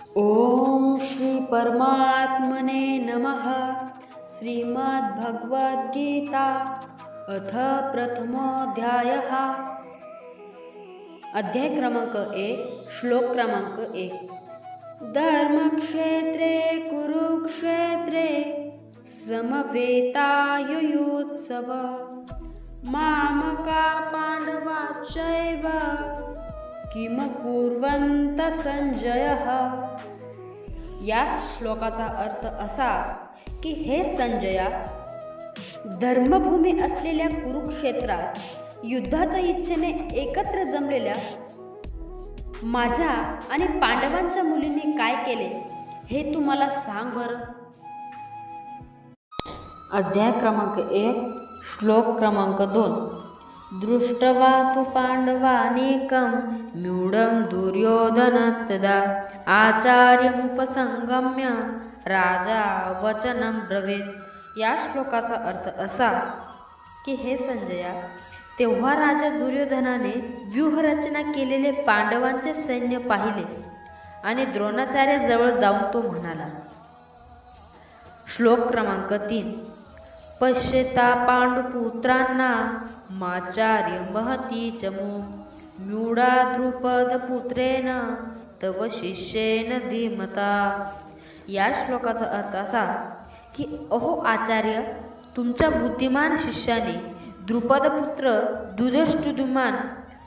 ॐ श्री परमात्मने नमः। श्रीमद्भगवद्गीता अथ प्रथमोऽध्यायः। अध्याय क्रमांक एक श्लोक क्रमांक एक। धर्मक्षेत्रे कुरुक्षेत्रे समवेतायुयुत्सव। मामका पाण्डवाश्चैव किम संजय? संजयः याच श्लोकाचा अर्थ असा की हे संजया धर्मभूमी असलेल्या कुरुक्षेत्रात युद्धाच्या इच्छेने एकत्र जमलेल्या माझ्या आणि पांडवांच्या मुलींनी काय केले हे तू मला सांग बरं. अध्याय क्रमांक एक श्लोक क्रमांक दोन. दृष्ट्वा तु पाण्डवानेकं म्यूढं दुर्योधनस्तदा। आचार्यमुपसंगम्य राजा वचनं ब्रवेत। या श्लोकाचा अर्थ असा की हे संजया तेव्हा राजा दुर्योधनाने व्यूहरचना केलेले पांडवांचे सैन्य पाहिले आणि द्रोणाचार्याजवळ जाऊन तो म्हणाला श्लोक क्रमांक तीन पश्यता पांडुपुत्रांना माचार्य महती चमू म्यूढा द्रुपदपुत्रेन तव शिष्येन धीमता. या श्लोकाचा अर्थ असा की अहो आचार्य तुमच्या बुद्धिमान शिष्याने द्रुपदपुत्र दुदष्टुदुमान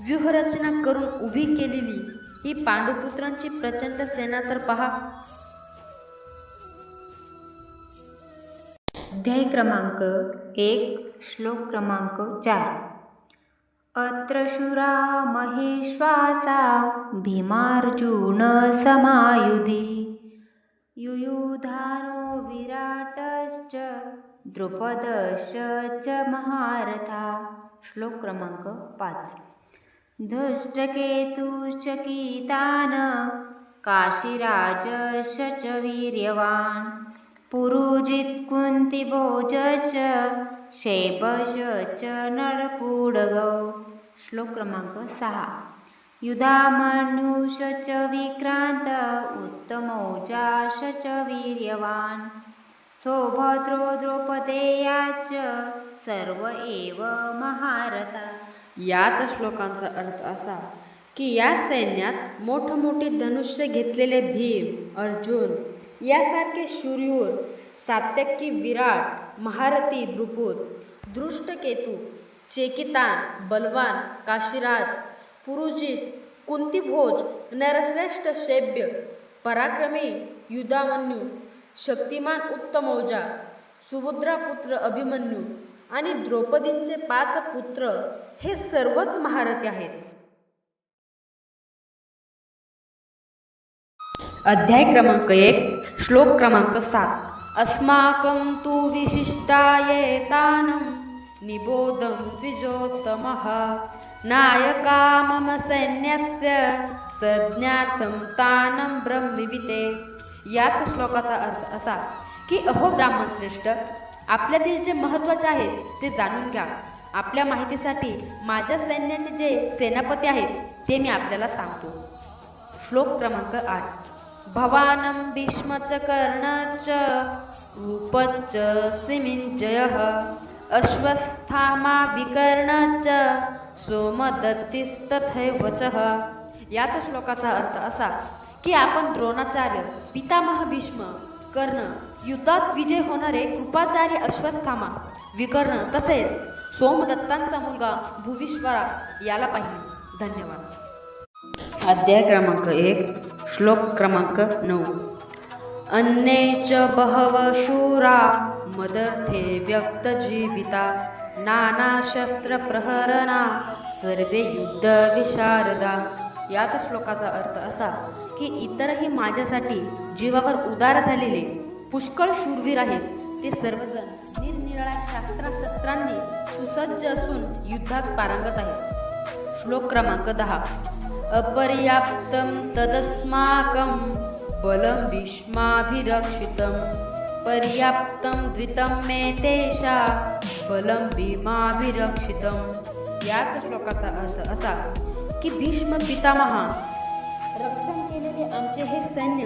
व्यूहरचना करून उभी केलेली ही पांडुपुत्रांची प्रचंड सेना तर पहा. अध्याय क्रमांक एक श्लोक क्रमांक चार. अत्र शुरा महेश्वासा भीमार्जुन समायुधी युयुधानो विराटश्च द्रुपदश्च महारथा. श्लोक क्रमांक पाच. धृष्टकेतुश्च कीतान काशीराजश्च वीर्यवान् पुरुजित कुन्तिभोजश्च शैबश च नळपुडग श्लोक क्रमांक सहा. युधामनुष च विक्रांत उत्तमौजाश च सोभद्रो सौभद्रो द्रौपदेयाश्च सर्व एव महारथा. याच श्लोकांचा अर्थ असा की या सैन्यात मोठमोठे धनुष्य घेतलेले भीम अर्जुन यासारखे शूरयूर सात्यकी विराट महारथी द्रुपद दृष्टकेतू चेकितान बलवान काशीराज पुरुजित कुंतीभोज नरश्रेष्ठ शैब्य पराक्रमी युधामन्यू शक्तिमान उत्तमौजा सुभद्रापुत्र अभिमन्यू आणि द्रौपदींचे पाच पुत्र हे सर्वच महारथी आहेत. अध्याय क्रमांक एक श्लोक क्रमांक सात. अस्माकं तु विशिष्टायेतानं निबोधं द्विजोत्तमः. नायका मम सैन्यस्य सज्ञातं तानं ब्रह्मविते याच श्लोकाचा अर्थ असा की अहो ब्राह्मण श्रेष्ठ आपल्यातील जे महत्त्वाचे आहेत ते जाणून घ्या. आपल्या माहितीसाठी माझ्या सैन्याचे जे सेनापती आहेत ते मी आपल्याला सांगतो. श्लोक क्रमांक आठ. भवानं भीष्मच च उपच सिमिञ्जयः अश्वस्थामा विकर्णच सोमदत्तिस्तथैव वचः याच श्लोकाचा अर्थ असा की आपण द्रोणाचार्य पितामह भीष्म कर्ण युद्धात विजय होणारे कृपाचार्य अश्वस्थामा विकर्ण तसेच सोमदत्तांचा मुलगा भुविश्वरा याला पाहिजे धन्यवाद. अध्याय क्रमांक एक. श्लोक क्रमांक नऊ. अन्ये च बहव शूरा मदर्थे व्यक्तजीविता नानाशस्त्रप्रहरणा सर्वे युद्धविशारदा याच श्लोकाचा अर्थ असा की इतरही माझ्यासाठी जीवावर उदार झालेले पुष्कळ शूरवीर आहेत. ते सर्वजण निरनिराळ्या शास्त्राशस्त्रांनी सुसज्ज असून युद्धात पारंगत आहेत. श्लोक क्रमांक दहा. अपर्याप्तं तदस्माकं बलं भीष्माभिरक्षितं पर्याप्तं द्वितं मे तेषा बलं भीमाभिरक्षितं याच श्लोकाचा अर्थ असा की भीष्म पितामहा रक्षण केलेले आमचे हे सैन्य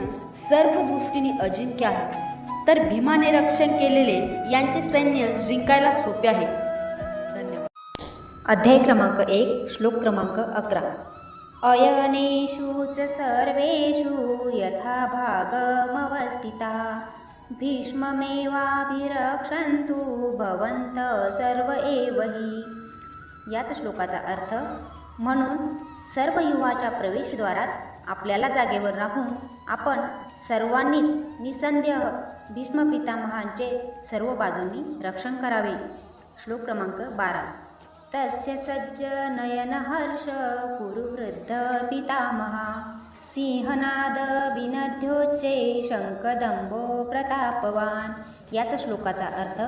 सर्व दृष्टीने अजिंक्य आहे। तर भीमाने रक्षण केलेले यांचे सैन्य जिंकायला सोपे आहे। धन्यवाद। अध्याय क्रमांक एक श्लोक क्रमांक अकरा. अयनेषु च सर्वेषु यथा भागमवस्थिता। भीष्ममेवाभिरक्षन्तु भवन्त सर्व एव हि। याच श्लोकाचा अर्थ म्हणून सर्व युवाच्या प्रवेशद्वारात आपल्याला जागेवर राहून आपण सर्वांनीच निसंदेह भीष्म पितामहांचे सर्व बाजूंनी रक्षण करावे. श्लोक क्रमांक बारा. तस्य सज्ज नयन हर्ष कुरु वृद्ध पितामहा। सिंहनाद विनद्योच्चे शंखदंभो प्रतापवान। याचा श्लोकाचा अर्थ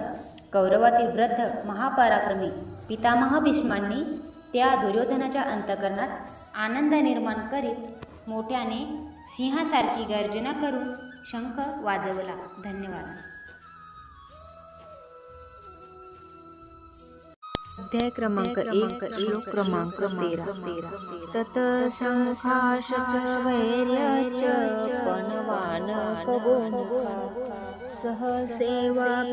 कौरवातील वृद्ध महापराक्रमी पितामह भीष्मांनी त्या दुर्योधनाच्या अंतकरणात आनंद निर्माण करीत मोठ्याने सिंहासारखी गर्जना करून शंख वाजवला. धन्यवाद. अध्याय क्रमांक एक श्लोक क्रमांक तेरा. तत संहाश वैर्य पणवान खगोमुखा सहसेवाभ्यान्यन्त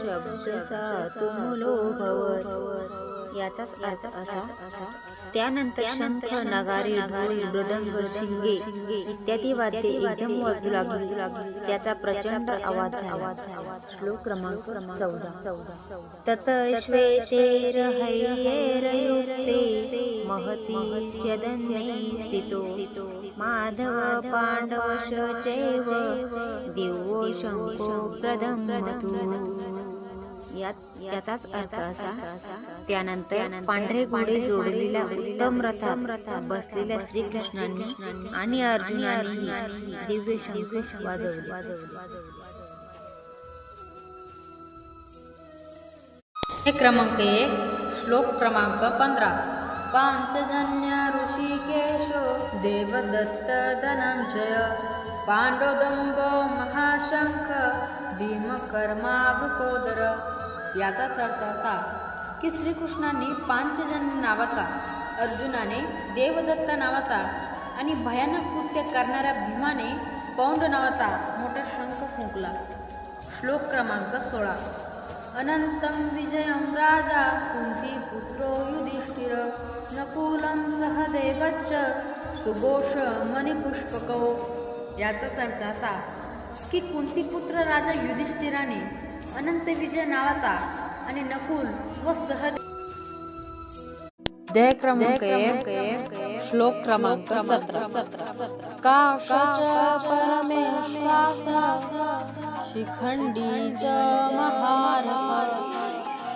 शब्द सातुमुलो भवत याचाच अर्थ असा त्यानंतर शंख नगारे ढोल मृदंग शिंगे इत्यादी वाद्ये एकदम वाजू लागली. त्याचा प्रचंड आवाज झाला. श्लोक क्रमांक चौदा. तत श्वेतेरहैर्युक्ते महती स्यदन्ये स्थितो। माधव पाण्डवश चैव दिवो शङ्को प्रदमतु यात याचाच अर्थ असा त्यानंतर पांढरे घोडे जोडलेल्या उत्तम रथात बसलेल्या श्रीकृष्णांनी आणि अर्जुनाने दिव्य शंख वाजवले. हे क्रमांक एक श्लोक क्रमांक पंधरा. पांचजन्य ऋषिकेशो देवदत्त धनंजय पांडोदंब महाशंख भीमकर्मा वृकोदर याचाच अर्थ असा की श्रीकृष्णांनी पांचजन्य नावाचा अर्जुनाने देवदत्त नावाचा आणि भयानक कृत्य करणाऱ्या भीमाने पौंड नावाचा मोठा शंख फुंकला. श्लोक क्रमांक सोळा. अनन्तं विजयं राजा कुंती पुत्रो युधिष्ठिर नकुलं सहदेवच्च सुघोष मणिपुष्पको. याचाच अर्थ असा की कुंतीपुत्र राजा युधिष्ठिराने अनंत विजय नावाचा आणि नकुल व सहदेव. अध्याय क्रमांक एक श्लोक क्रमांक सतरा. काशच परमेश्वास? शिखंडी च महारथ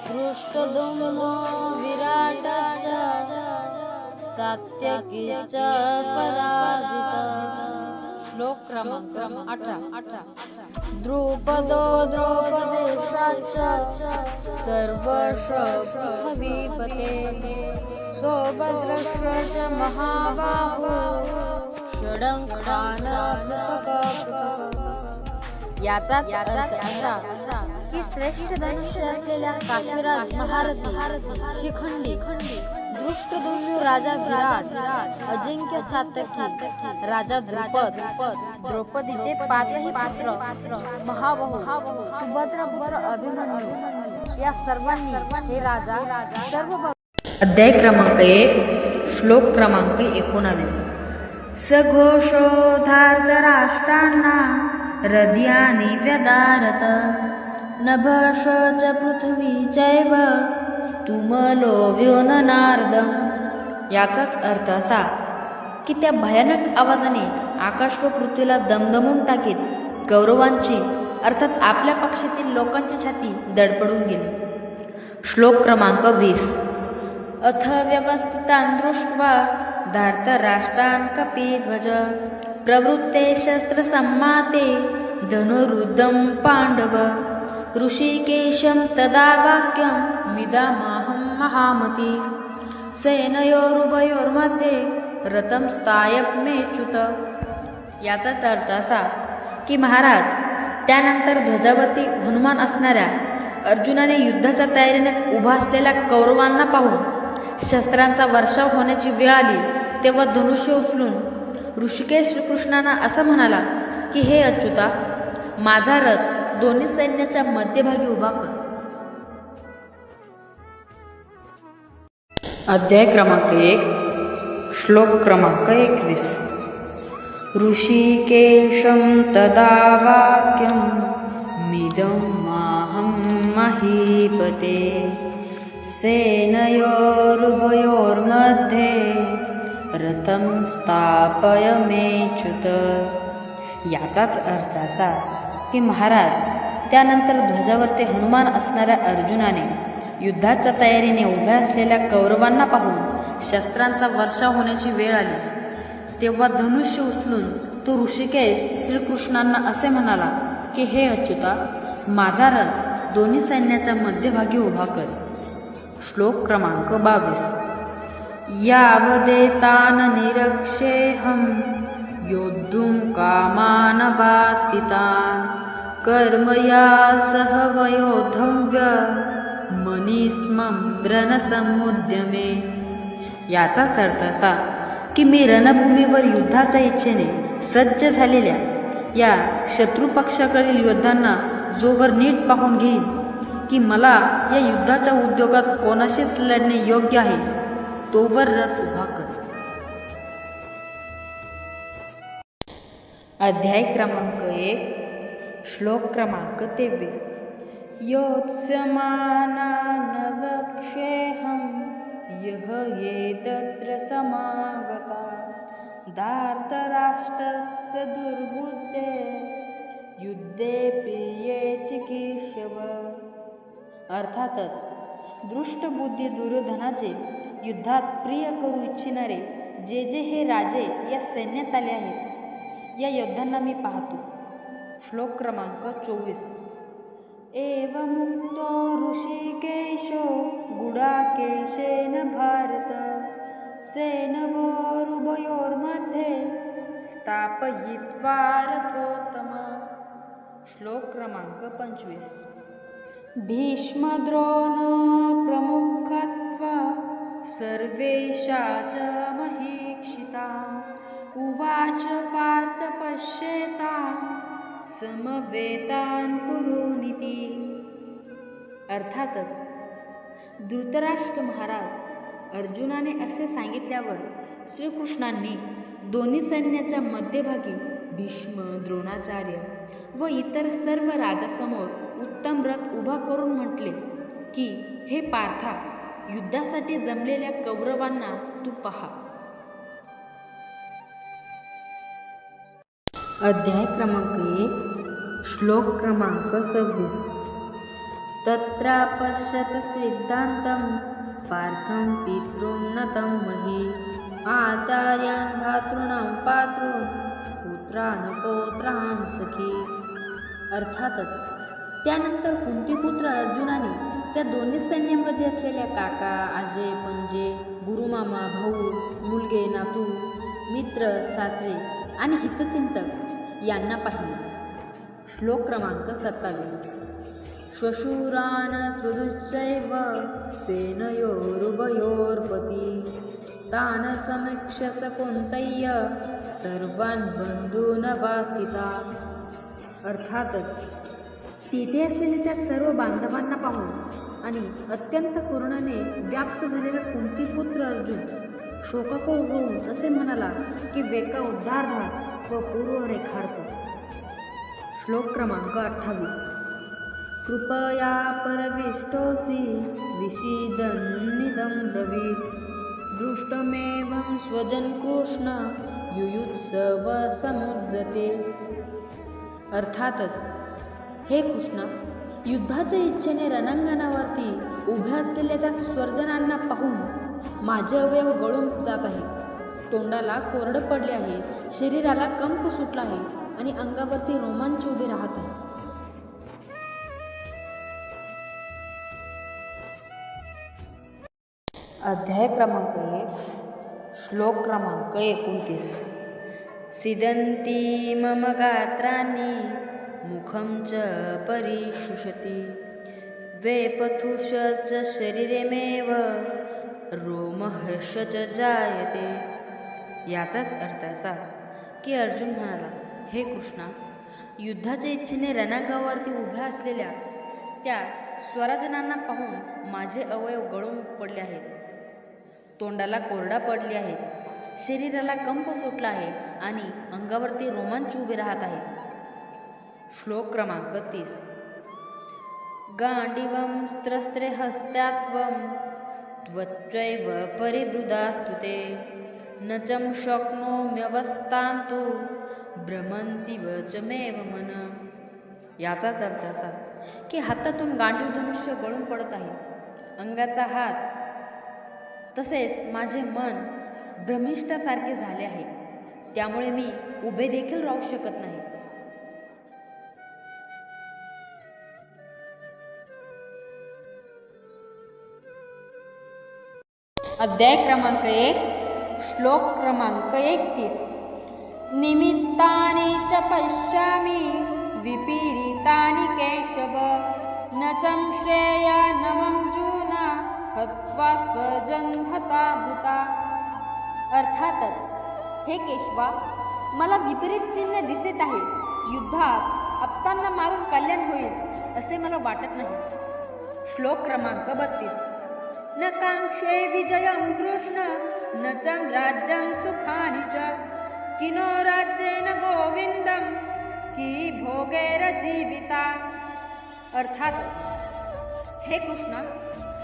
दृष्टदुम्नो विराट च सात्यकी च पराजित श्लोक क्रमांक अठरा. अठरा द्रुपदो द्रौपदेशाच सर्वश पृथ्वीपते सोभद्रश्व च महाबाहो. षडङ्खान याचाच अर्थ असा की श्रेष्ठ धनुष्य असलेल्या काशीराज महारथी शिखंडी खंडी दृष्टदुम्नू राजा विराट अजिंक्य सातकी राजा द्रुपद द्रौपदीचे पाचही पात्र महाबहू सुभद्रा पुत्र अभिमन्यू या सर्वांनी हे राजा सर्व अध्याय क्रमांक एक श्लोक क्रमांक एकोणावीस. सघोषोधार्तराष्ट्रांना हृदयानि व्यदारत नभश च पृथ्वी चैव तुमलो नारद याचाच अर्थ असा की त्या भयानक आवाजाने आकाश व पृथ्वीला दमदमून टाकीत कौरवांची अर्थात आपल्या पक्षातील लोकांची छाती दडपडून गेली. श्लोक क्रमांक वीस. अथ व्यवस्थितान् दृष्ट्वा धार्तराष्ट्रान् कपिध्वज प्रवृत्ते शस्त्रसम्माते धनुरुद्धं पाण्डव ऋषिकेशं तदा वाक्यं मिदामाहं महामती। सेनयोरुभयोर्मध्ये रथम स्थायप मेच्युत याचाच अर्थ असा की महाराज त्यानंतर ध्वजावरती हनुमान असणाऱ्या अर्जुनाने युद्धाच्या तयारीने उभा असलेल्या कौरवांना पाहून शस्त्रांचा वर्षाव होण्याची वेळ आली तेव्हा धनुष्य उचलून ऋषिकेश श्रीकृष्णांना असं म्हणाला की हे अच्युता माझा रथ दोन्ही सैन्याच्या मध्यभागी उभा कर. अध्याय क्रमांक एक श्लोक क्रमांक एकवीस. ऋषिकेशं तदा वाक्यं मिदं माहं महीपते। सेनयोरुभयोर्मध्ये रथं स्थापय मेच्युत। याचाच अर्थ असा की महाराज. त्यानंतर ध्वजावरती हनुमान असणाऱ्या अर्जुनाने युद्धाच्या तयारीने उभ्या असलेल्या कौरवांना पाहून शस्त्रांचा वर्षाव होण्याची वेळ आली. तेव्हा धनुष्य उचलून तो ऋषिकेश श्रीकृष्णांना असे म्हणाला की हे अच्युता माझा रथ दोन्ही सैन्याच्या मध्यभागी उभा कर. श्लोक क्रमांक बावीस. यावदेतान निरक्षेहम योद्धुं कामानवास्तितान् कर्मया सह वयोधव्य मनीस्मं रणसमुद्यमे याचाच अर्थ असा की मी रणभूमीवर युद्धाच्या इच्छेने सज्ज झालेल्या या शत्रुपक्षाकडील योद्धांना जोवर नीट पाहून घेईन की मला या युद्धाच्या उद्योगात कोणाशीच लढणे योग्य आहे तोवर रथ उभा कर. अध्याय क्रमांक एक श्लोक क्रमांक तेवीस. योत्स्यमानानवक्षेहं यः ये तत्र समागता. दार्तराष्ट्रस्य दुर्बुद्धे युद्धे प्रिये चिकीर्षव. अर्थातच दृष्टबुद्धी दुर्योधनाचे युद्धात प्रिय करू इच्छिणारे जे जे हे राजे या सैन्यात आले आहेत या योद्धांना मी पाहतो. श्लोक क्रमांक चोवीस. एवमुक्तो ऋषिकेशो गुडाकेशेन भारत सेनभोरुभयोर्मध्ये स्थापयित्वा रथोत्तम. श्लोक क्रमांक पंचवीस. भीष्मद्रोण प्रमुखत्व सर्वेषा च महीक्षिता उवाच पार्थ पश्येतान् समवेतान कुरुनिती अर्थातच धृतराष्ट्र महाराज अर्जुनाने असे सांगितल्यावर श्रीकृष्णांनी दोन्ही सैन्याच्या मध्यभागी भीष्म द्रोणाचार्य व इतर सर्व राजासमोर उत्तम रथ उभा करून म्हटले की हे पार्था युद्धासाठी जमलेल्या कौरवांना तू पहा. अध्याय क्रमांक एक श्लोक क्रमांक सव्वीस. तत्रापश्यत सिद्धांतं पार्थं पितॄं नतं मही. आचार्यान् भातॄणां पातॄन् पुत्रान् पौत्रान् सखी. अर्थातच त्यानंतर कुंतीपुत्र अर्जुनाने त्या दोन्ही सैन्यामध्ये असलेल्या काका आजे पणजे गुरुमामा भाऊ मुलगे नातू मित्र सासरे आणि हितचिंतक यांना पाहिले. श्लोक क्रमांक सत्तावीस. श्वशूरान सुदुश्चैव सेनयोरुभयोर्पती. तान् समीक्ष्य सर्वान बंधू न बन्धूनवास्थिता अर्थातच तिथे असलेल्या त्या सर्व बांधवांना पाहून आणि अत्यंत करुणाने व्याप्त झालेला कुंतीपुत्र अर्जुन शोकाकोर होऊन असे म्हणाला की वेका उद्धारधार व पूर्व रेखार्थ. श्लोक क्रमांक अठ्ठावीस. कृपया परविष्टोसि विषीदन्निदं ब्रवीत्. दृष्टमेवं स्वजन कृष्ण युयुत्सव समुद्रते. अर्थातच हे कृष्ण युद्धाच्या इच्छेने रणांगणावरती उभ्या असलेल्या त्या स्वर्जनांना पाहून माझे अवयव गळून जात आहेत. तोंडाला कोरडं पडले आहे. शरीराला कंप सुटला आहे आणि अंगावरती रोमांच उभे राहत आहे. अध्याय क्रमांक एक श्लोक क्रमांक एकोणतीस. सिदन्ती मम गात्राणि मुखं च परिशुषती. वेपथुष च रोमहर्ष च जायते. याचाच अर्थ असा की अर्जुन म्हणाला हे कृष्णा युद्धाच्या इच्छेने रणांगावरती उभ्या असलेल्या त्या स्वराजनांना पाहून माझे अवयव गळून पडले आहेत. तोंडाला कोरडा पडले आहेत. शरीराला कंप सुटला आहे आणि अंगावरती रोमांच उभे राहत आहे श्लोक क्रमांक तीस. गांडीवं स्त्रस्त्रे हस्त्यात्वं त्वच्चैव परिवृदास्तुते ते। न चं शक्नोम्यवस्थां तु भ्रमन्ति वचमेव मन. याचाच अर्थ असा की हातातून गांडीव धनुष्य गळून पडत आहे. अंगाचा हात. तसेच माझे मन भ्रमिष्ठासारखे झाले आहे. त्यामुळे मी उभे देखील राहू शकत नाही. अध्याय क्रमांक एक. श्लोक क्रमांक एकतीस. निमित्तानि च पश्यामि विपरीतानि केशव न चं न जूना हत्वा स्वजन्हता भृता अर्थातच हे केशवा मला विपरीत चिन्ह दिसत आहे. युद्धात आपतांना मारून कल्याण होईल असे मला वाटत नाही. श्लोक क्रमांक बत्तीस. न कांक्षे विजयं कृष्ण न च राज्यं सुखानि च। किनो राज्येन गोविंदम की भोगेर जीविता। अर्थात हे कृष्णा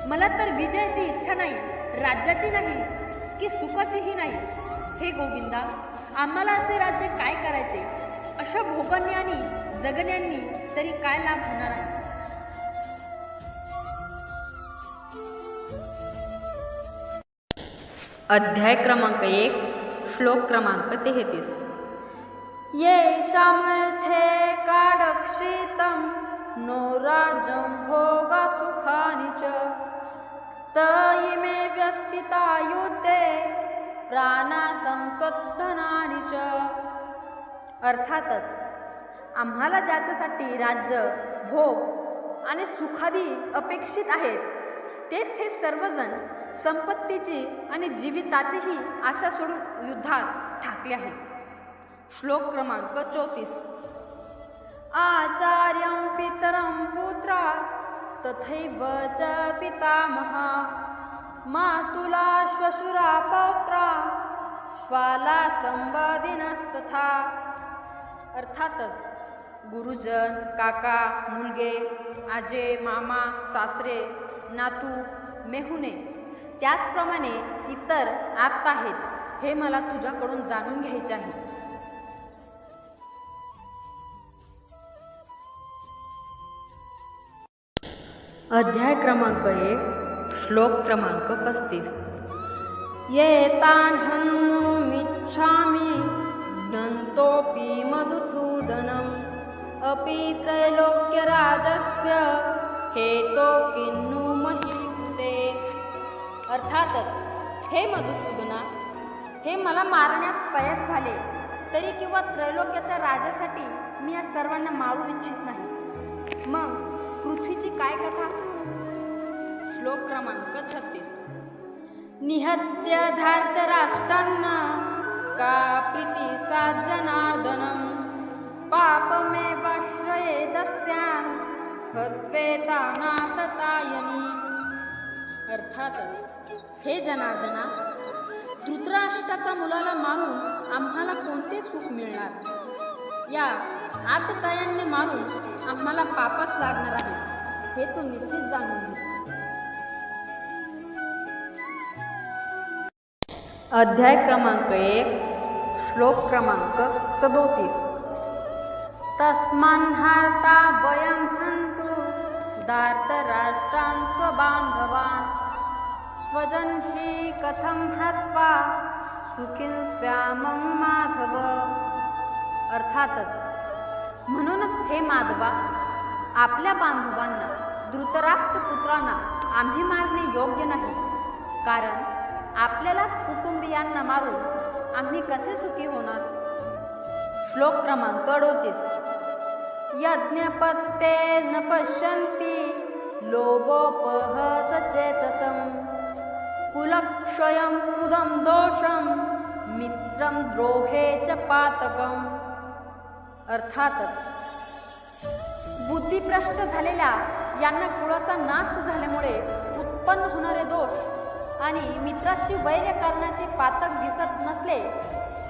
मला तर विजयाची इच्छा नाही राज्याची नाही की सुखाचीही नाही। हे गोविंदा आम्हाला असे राज्य काय करायचे? अशा भोगांनी जगण्यांनी तरी काय लाभ होणार आहे? अध्याय क्रमांक एक श्लोक क्रमांक तेहतीस. ये सामर्थ्ये काडक्षितं नो राज्यं भोगसुखानि च. त इमे व्यस्तिता युद्धे प्राणासंत्वधनानि च. अर्थातच आम्हाला ज्याच्यासाठी राज्य भोग आणि सुखादी अपेक्षित आहेत तेच हे सर्वजण संपत्तीची आणि जीविताचीही आशा सोडून युद्धात ठाकले आहेत. श्लोक क्रमांक चौतीस. आचार्यं पितरं पुत्रास तथैव च पितामहा मातुला श्वशुरा पौत्रा श्वाला संबदिनस्तथा अर्थातच गुरुजन काका मुलगे आजे मामा सासरे नातू मेहुणे. त्याचप्रमाणे इतर आप्त आहेत हे मला तुझ्याकडून जाणून घ्यायचे आहे. अध्याय क्रमांक एक श्लोक क्रमांक पस्तीस. ये तान् हन्तुमिच्छामि ज्ञन्तोऽपि मधुसूदनम्। अपि त्रैलोक्यराजस्य हेतो किन्नु अर्थातच हे मधुसूदना हे मला मारण्यास प्रयत्न झाले तरी किंवा त्रैलोक्याच्या राजासाठी मी या सर्वांना मारू इच्छित नाही. मग पृथ्वीची काय कथा? श्लोक क्रमांक छत्तीस. निहत्य धार्तराष्ट्रांना का प्रीती जनार्दनम पापमेवाश्रये दस्यान् हत्वेतानाततायनी अर्थातच हे जनार्दना धृतराष्ट्राचा मुलाला मारून आम्हाला कोणते सुख मिळणार? या आततायांनी मारून आम्हाला पापच लागणार आहे हे तू निश्चित जाणून घे. अध्याय क्रमांक एक श्लोक क्रमांक सदोतीस. तस्मान्हार्ता वयं हन्तु दार्तराष्ट्रान् स्वबान्धवान्। स्वजन हि कथं हत्वा सुखीं स्वामं माधव। अर्थातच म्हणूनच हे माधवा आपल्या बांधवांना धृतराष्ट्रपुत्रांना आम्ही मारणे योग्य नाही. कारण आपल्यालाच कुटुंबियांना मारून आम्ही कसे सुखी होणार? श्लोक क्रमांक अडोतीस. यज्ञपत्ते न पश्यन्ति लोभोपहच चेतसं कुलक्षयं कुदं दोषं मित्रं द्रोहे च पातकम अर्थातच बुद्धिभ्रष्ट झालेल्या यांना कुळाचा नाश झाल्यामुळे उत्पन्न होणारे दोष आणि मित्राशी वैर्य करण्याचे पातक दिसत नसले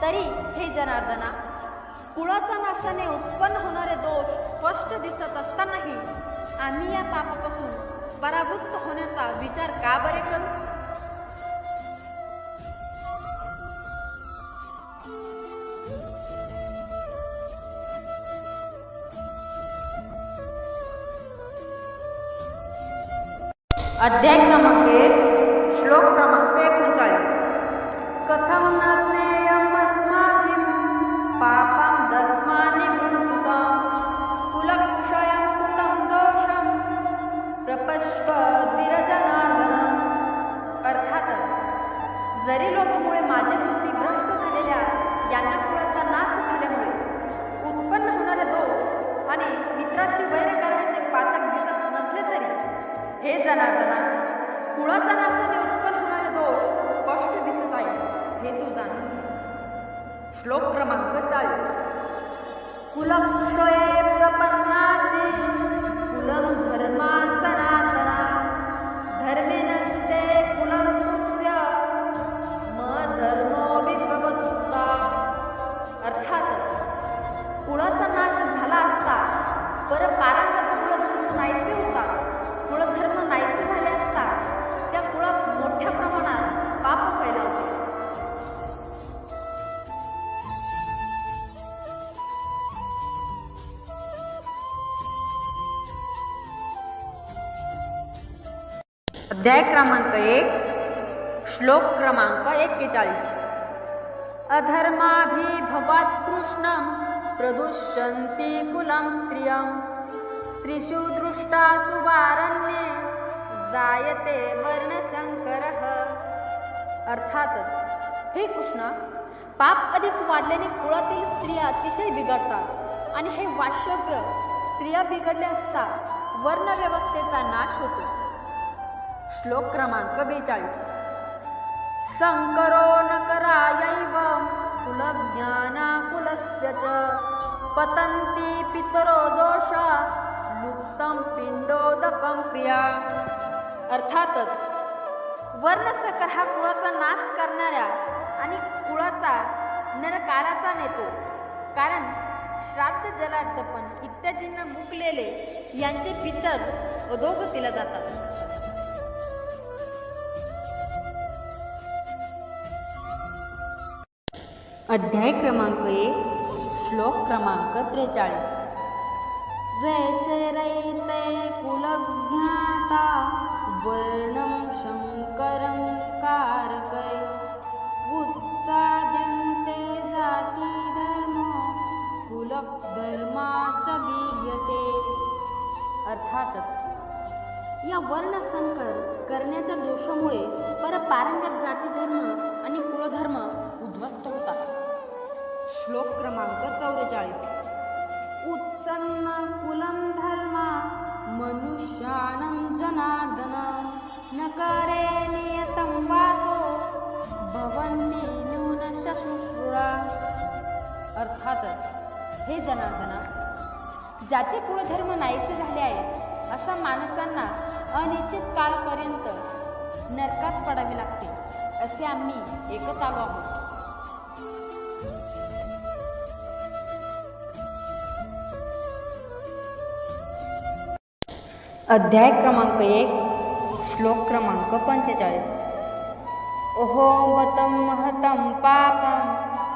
तरी हे जनार्दना कुळाच्या नाशाने उत्पन्न होणारे दोष स्पष्ट दिसत असतानाही आम्ही या पापापासून परावृत्त होण्याचा विचार का बरे करू? अध्याय क्रमांक अर्थातच. कुळाचा नाश झाला असता पर पारंगत कुळधर्म नाहीसे होता. कुळधर्म नाहीसे झाले असता त्या कुळात मोठ्या प्रमाणात पाप फैलावते अध्याय क्रमांक एक श्लोक क्रमांक एक्केचाळीस. अधर्माभिभवात् कृष्णं प्रदुष्यन्ति कुलं स्त्रियं। स्त्रीषु दृष्टासु वारण्ये जायते वर्णशंकरः अर्थातच हे कृष्णा पाप अधिक वाढल्याने कुळातील स्त्रिया अतिशय बिघडतात आणि हे वास्तव्य स्त्रिया बिघडल्या असता वर्णव्यवस्थेचा नाश होतो। श्लोक क्रमांक बेचाळीस. शङ्करो नकरायैव कुलज्ञानाकुलस्य च। पतन्ति पितरो दोषा लुप्तं पिंडोदकं क्रिया। अर्थातच वर्णसकर हा कुळाचा नाश करणाऱ्या आणि कुळाचा नरकालाचा नेतो. कारण श्राद्ध जलार्थपण इत्यादींना मुकलेले यांचे पितर अधोगतीला जातात. अध्याय क्रमांक एक श्लोक क्रमांक त्रेचाळीस. द्वेषरैते कुलज्ञाता वर्णं शङ्करं कारकै. उत्साद्यन्ते जाती धर्म कुलधर्माच बीयते अर्थातच या वर्णसंकर करण्याच्या दोषामुळे परपारंगत जाती धर्म आणि कुळधर्म श्लोक क्रमांक चौवेचाळीस. उत्सन्न कुलं धर्मा मनुष्यानं जनार्दन. न करे नियतं वासो भवन्ति न्यूनशुश्रुळा अर्थातच हे जनार्दना ज्याचे कुळधर्म नाहीसे झाले आहेत अशा माणसांना अनिश्चित काळापर्यंत नरकात पडावे लागते असे आम्ही एकत आलो आहोत. अध्याय क्रमांक एक श्लोक क्रमांक पंचेचाळीस. ओहो बतं महतं पापं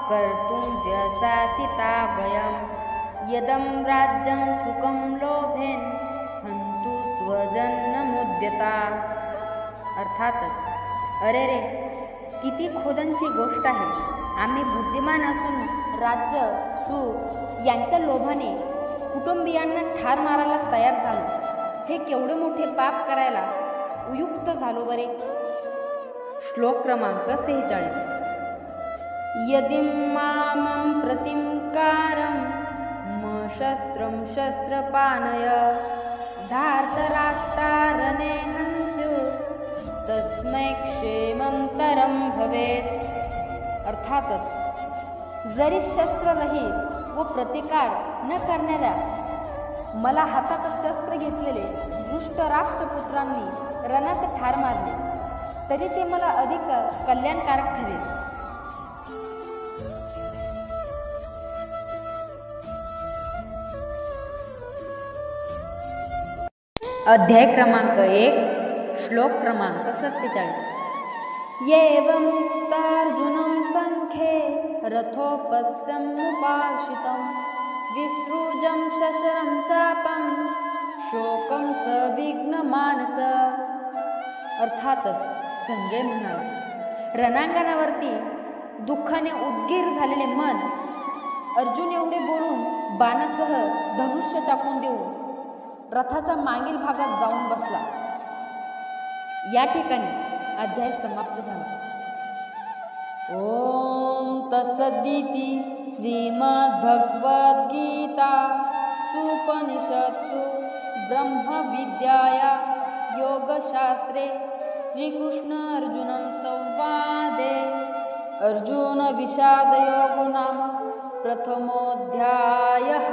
कर्तुं व्यसासिता वयं यदं राज्यं सुखं लोभेन हंतु स्वजन्नमुद्यता अर्थातच अरे रे किती खोदांची गोष्ट आहे. आम्ही बुद्धिमान असून राज्य सुख यांच्या लोभाने कुटुंबियांना ठार मारायला तयार झालो. हे केवढे मोठे पाप करायला उयुक्त झालो बरे? श्लोक क्रमांक सेहेचाळीस. यदि मामं प्रतिंकारं म शस्त्रं शस्त्रपानय धार्तराष्ट्रारणे हंस्यु तस्मै क्षेमं तरं भवेत्। अर्थातच जरी शस्त्ररहित व प्रतिकार न करणाऱ्या मला हातात शस्त्र घेतलेले दुष्ट राष्ट्रपुत्रांनी रणात ठार मारले. तरी ते मला अधिक कल्याणकारक ठरेल. अध्याय क्रमांक एक श्लोक क्रमांक सत्तेचाळीस. एवमुक्तार्जुनं सङ्खे रथोपस्यमुपाशितं विसृजं शशरं चापं शोकं सविघ्नमानस अर्थातच संजय म्हणाला रणांगणावरती दुःखाने उद्गीर झालेले मन अर्जुन एवढे बोलून बाणासह धनुष्य टाकून देऊन रथाच्या मागील भागात जाऊन बसला. या ठिकाणी अध्याय समाप्त झाला. ओम तत्सदिती श्रीमद्भगवद्गीता सुपनिषत्सु ब्रह्मविद्याया योगशास्त्रे श्रीकृष्ण अर्जुनं संवादे। अर्जुन विषादयोगो नाम प्रथमोऽध्यायः